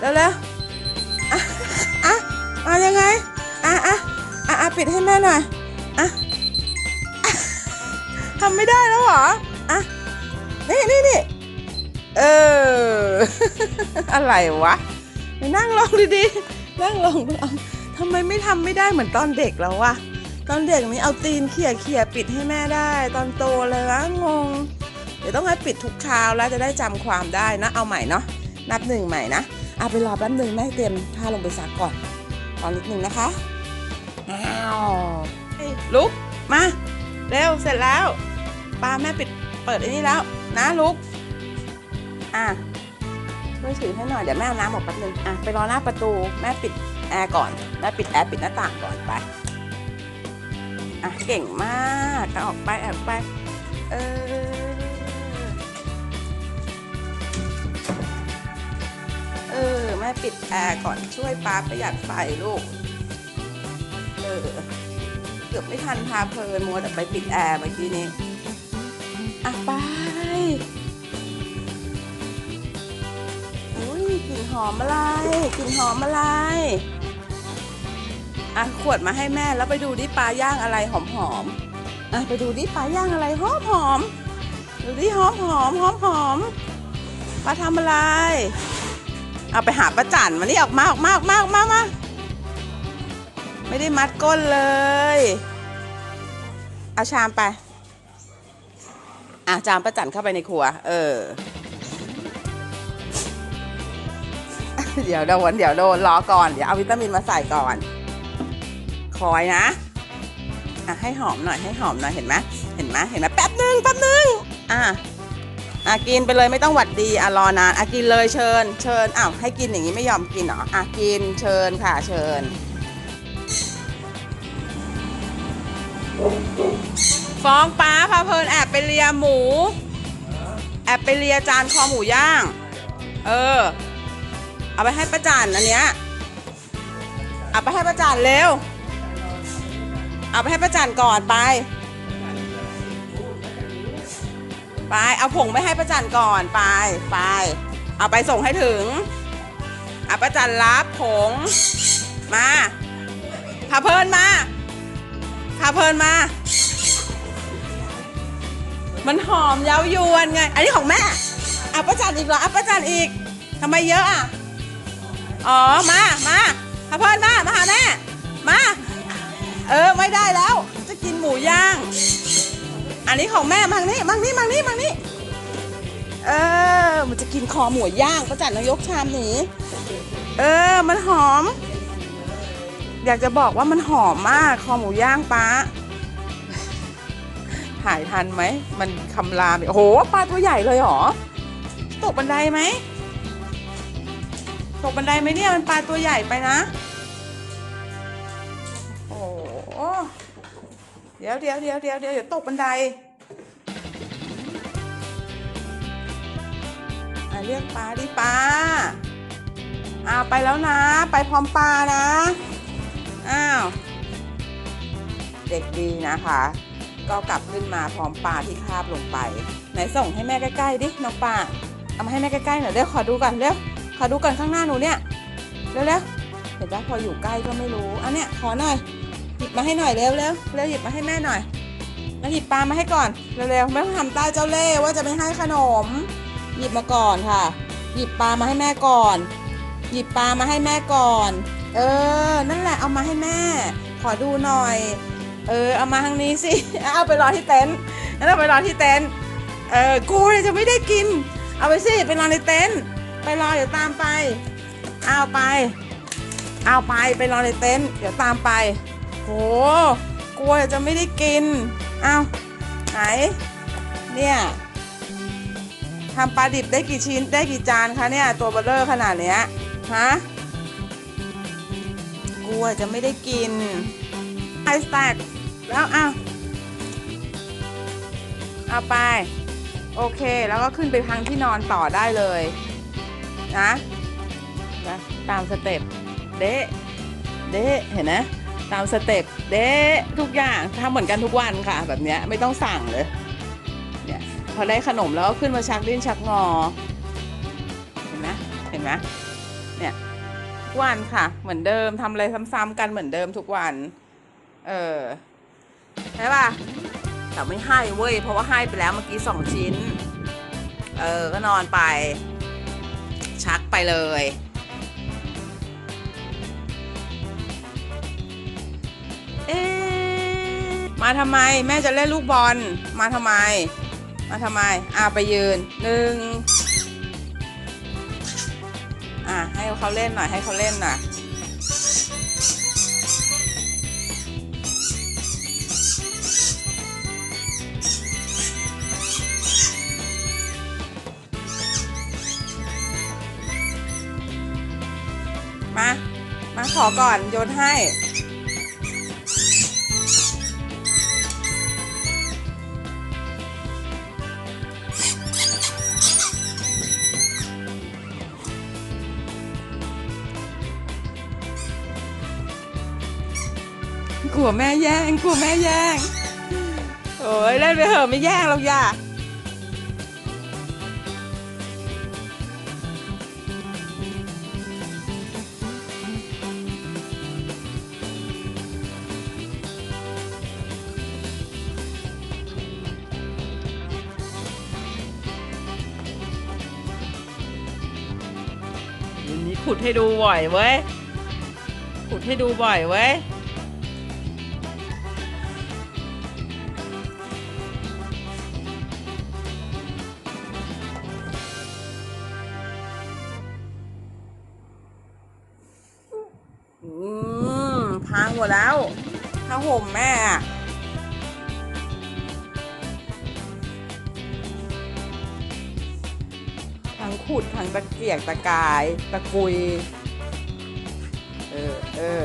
เร็วเร็วอะอะอะยังไงอะอะอะอะปิดให้แม่หน่อยอะทำไม่ได้แล้วเหรออะนี่นี่นี่เออ อะไรวะไปนั่งลงดีๆนั่งลงทำไมไม่ทำไม่ได้เหมือนตอนเด็กแล้ววะตอนเด็กนี่เอาตีนเขี่ยเขี่ยปิดให้แม่ได้ ตอนโตเลยวะงง เดี๋ยวต้องให้ปิดทุกเช้าแล้วจะได้จำความได้นะ เอาใหม่เนาะนับหนึ่งใหม่นะ เอาไปรอแป๊บหนึ่งแม่เตรียมผ้าลงไปซักก่อนรอนิดหนึ่งนะคะอ้าวเฮ้ยลุกมาเร็วเสร็จแล้วปาแม่ปิดเปิดไอ้นี่แล้วนะลุกอะช่วยถือให้หน่อยเดี๋ยวแม่เอาน้ำออกแป๊บหนึงอะไปรอหน้าประตูแม่ปิดแอร์ก่อนแม่ปิดแอร์ปิดหน้าต่างก่อนไปอะเก่งมากเอาออกไปแอบไปเออเอ ม่ปิดแอร์ก่อนช่วยป้าประหยัดไฟลูก เออ เกือบไม่ทันพาเพลินมัวแต่ไปปิดแอร์เมื่อกี้นี้ อะไปอุ้ยกลิ่นหอมอะไรกลิ่นหอมอะไร อะขวดมาให้แม่แล้วไปดูดิปลาย่างอะไรหอมหอมอะไปดูดิปลาย่างอะไรหอมหอมดูดิหอมหอมหอมหอมปลาทำอะไร เอาไปหาประจันมานี่ออกมาออกมาออกมาออกมามาไม่ได้มัดก้นเลย เอาชามไป อะจามประจันเข้าไปในครัว เออ เดี๋ยวโดนเดี๋ยวโดนรอก่อน เดี๋ยวเอาวิตามินมาใส่ก่อน คอยนะ อะให้หอมหน่อยให้หอมหน่อยเห็นไหมเห็นไหมเห็นไหมแป๊บนึงแป๊บนึงอะ อะกินไปเลยไม่ต้องหวัดดีอะรอนานอะกินเลยเชิญ เชิญอ้าวให้กินอย่างนี้ไม่ยอมกินเหรออะกินเชิญค่ะเชิญฟ้องป้าพาเพลินแอบไปเลียหมู แอบไปเลียจานคอหมูย่าง เออ เอาไปให้ประจันอันเนี้ยเอาไปให้ประจันเร็ว เอาไปให้ประจันก่อนไป ไป เอาผงไปให้ประจันก่อนไปไป เอาไปส่งให้ถึงเอาประจันรับผง มาพาเพลินมาพาเพลินมา มันหอมเย้ายวนไง อันนี้ของแม่เอาประจันอีกเหรอเอาประจันอีกทำไมเยอะอะอ๋อมามาพาเพลินมามาหาแม่มา เออไม่ได้แล้ว จะกินหมูย่าง อันนี้ของแม่มังนี่มังนี่มังนี่มังนี่เออ มันจะกินคอหมูย่างประจันนายกชามหนีเออ มันหอม อยากจะบอกว่ามันหอมมากคอหมูย่างป้าถ่ายทันไหม มันคำรามโอ้โหปลาตัวใหญ่เลยหรอ ตกบันไดไหม ตกบันไดไหมเนี่ย มันปลาตัวใหญ่ไปนะ โอ้ เดี๋ยวเดี๋ยวเดี๋ยวเดี๋ยวเดี๋ยวเดี๋ยวตกบันไดอะเรียกปลาดิปลาอ้าวไปแล้วนะ ไปพร้อมปลานะ อ้าว เด็กดีนะคะ ก็กลับขึ้นมาพร้อมปลาที่คาบลงไป ไหนส่งให้แม่ใกล้ๆดิน้องปลาเอามาให้แม่ใกล้ๆหน่อยเร็วขอดูก่อนเร็วขอดูก่อนข้างหน้าหนูเนี่ยเร็วๆเห็นปะพออยู่ใกล้ก็ไม่รู้อันเนี้ยขอหน่อย หยิบมาให้หน่อยเร็วเร็วเร็วหยิบมาให้แม่หน่อยแล้วหยิบปลามาให้ก่อนเร็วเร็วไม่ต้องทำตาเจ้าเล่ห์ว่าจะไม่ให้ขนม หยิบมาก่อนค่ะ หยิบปลามาให้แม่ก่อน หยิบปลามาให้แม่ก่อน เออ นั่นแหละเอามาให้แม่ ขอดูหน่อย เออเอามาทางนี้สิเอาไปรอที่เต็นท์งั้นเอาไปรอที่เต็นท์เออกูเนี่ยจะไม่ได้กิน เอาไปสิไปรอในเต็นท์ไปรอเดี๋ยวตามไปเอาไป เอาไปไปรอในเต็นท์เดี๋ยวตามไป กลัวจะไม่ได้กิน เอาไหน เนี่ยทำปลาดิบได้กี่ชิ้นได้กี่จานคะเนี่ย ตัวเบลเลอร์ขนาดเนี้ย ฮะ กลัวจะไม่ได้กินไอสแต็กแล้วเอาเอาไป โอเค แล้วก็ขึ้นไปทางที่นอนต่อได้เลย นะนะตามสเต็ป เดะเดะเห็นไหม ตามสเต็ปเดะทุกอย่างทำเหมือนกันทุกวันค่ะ แบบนี้ไม่ต้องสั่งเลยเนี่ยพอได้ขนมแล้วก็ขึ้นมาชักดิ้นชักงอ เห็นไหมเห็นไหมเนี่ยทุกวันค่ะ เหมือนเดิมทำอะไรซ้ำๆกันเหมือนเดิมทุกวัน เออใช่ป่ะแต่ไม่ให้เว้ย เพราะว่าให้ไปแล้วเมื่อกี้สองชิ้น เออ ก็นอนไป ชักไปเลย มาทำไมแม่จะเล่นลูกบอล มาทำไม มาทำไมอ่าไปยืนหนึ่งอะให้เขาเล่นหน่อยให้เขาเล่นหน่อยมา มาขอก่อนโยนให้ กลัวแม่แย่งกลัวแม่แย่งโอ้ยเล่นไปเถอะไม่แย่งหรอกอย่าวันนี้ขุดให้ดูบ่อยเว้ย ขุดให้ดูบ่อยเว้ย หมดแล้วผ้าห่มแม่อะทั้งขุดทั้งตะเกียกตะกายตะกุย เออเออ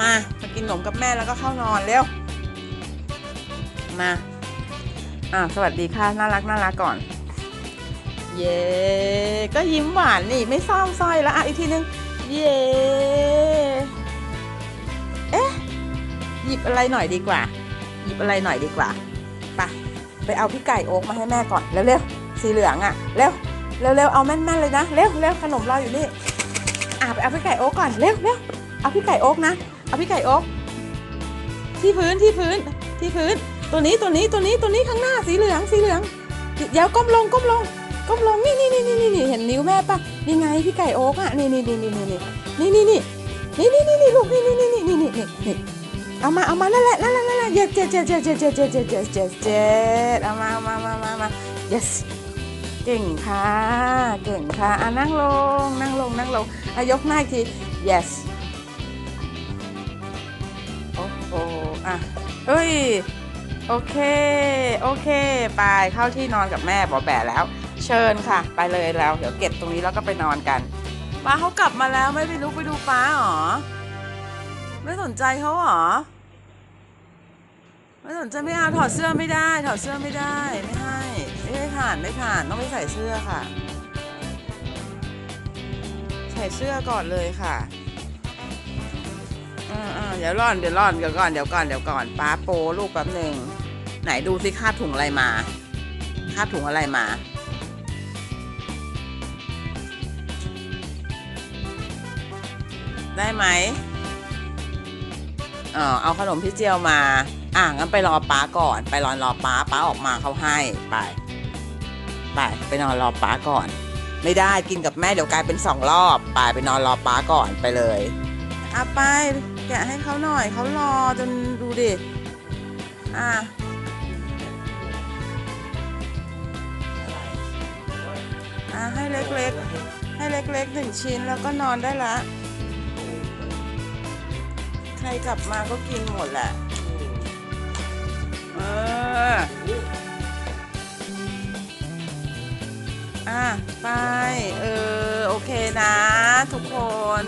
มา มากินขนมกับแม่แล้วก็เข้านอนเร็ว มา อ่าสวัสดีค่ะ น่ารักน่ารักก่อน เย่ก็ยิ้มหวานนี่ไม่ซ่อมสร้อยแล้วอะอีกทีนึง เย่เอ๊ะหยิบอะไรหน่อยดีกว่า หยิบอะไรหน่อยดีกว่าไปไปเอาพี่ไก่โอ๊กมาให้แม่ก่อนเร็วๆสีเหลืองอะ่ะเร็วเร็วๆเอาแม่นๆเลยนะเร็วเร็วขนมรออยู่นี่อะไปเอาพี่ไก่โอ๊กก่อนเร็วเร็วเอาพี่ไก่โอ๊กนะเอาพี่ไก่โอ๊กที่พื้นที่พื้นที่พื้น ตัวนี้ตัวนี้ตัวนี้ตัวนี้ข้างหน้าสีเหลืองสีเหลืองเดี๋ยวก้มลงก้มลง ก้มลงนี่นี่นี่นี่นี่เห็นนิ้วแม่ปะนี่ไงพี่ไก่โอ๊กอะนี่นี่นี่นี่นี่นี่นี่นี่นี่นี่นี่นี่ลูกนี่นี่นี่นี่นี่นี่นี่เอามาเอามานั่นแหละนั่นแหละนั่นแหละเจ็ดเจ็ดเจ็ดเจ็ดเจ็ดเจ็ดเจ็ดเจ็ดเจ็ดเจ็ดเจ็ดเอามาเอามามามามา yes เก่งค่ะเก่งค่ะอะนั่งลงนั่งลงนั่งลงอะยกหน้าอีกที yes โอ้โหอะเอ้ยโอเค โอเค ไปเข้าที่นอนกับแม่บอแบแล้ว ชิญค่ะ ไปเลยแล้ว เดี๋ยวเก็บตรงนี้แล้วก็ไปนอนกันป้าเขากลับมาแล้วไม่ไปลุกไปดูป้าหรอ ไม่สนใจเขาหรอ ไม่สนใจไม่เอาถอดเสื้อไม่ได้ ถอดเสื้อไม่ได้ ไม่ให้ไม่ให้ผ่านไม่ผ่านต้องไปใส่เสื้อค่ะ ใส่เสื้อก่อนเลยค่ะอ่าๆเดี๋ยวร่อนเดี๋ยวร่อนเดี๋ยวก่อนเดี๋ยวก่อนเดี๋ยวก่อนป้าโปลูกแป๊บหนึ่งไหนดูสิคาบถุงอะไรมาคาบถุงอะไรมา ได้ไหมเออเอาขนมพี่เจียวมา อะงั้นไปรอป้าก่อน ไปรอรอป้าป้าออกมาเขาให้ไป ไปไปนอนรอป้าก่อน ไม่ได้กินกับแม่เดี๋ยวกลายเป็นสองรอบไปไปนอนรอป้าก่อนไปเลยเอาไปแกะให้เขาหน่อยเขารอจนดูดิอะอะให้เล็กๆ ให้เล็กๆหนึ่งชิ้นแล้วก็นอนได้ละ ใครขับมาก็กินหมดแหละเอออะไป เออ โอเคนะ ทุกคน